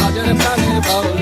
হাজার প্রাণের বাউল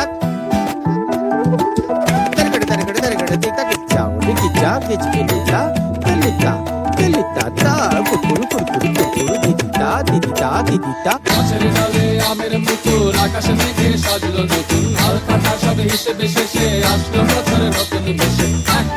গেছি কলিতা কলিতা কলিতা তা কুকুর কুকুর কুকুর দিদিতা দিদিতা দিদিতা মাছের জালে আমের মুকুর আকাশে মেঘে সাজলো নতুন। আর কাটা সব হিসেবে শেষে আসলো বছর নতুন বেশে এক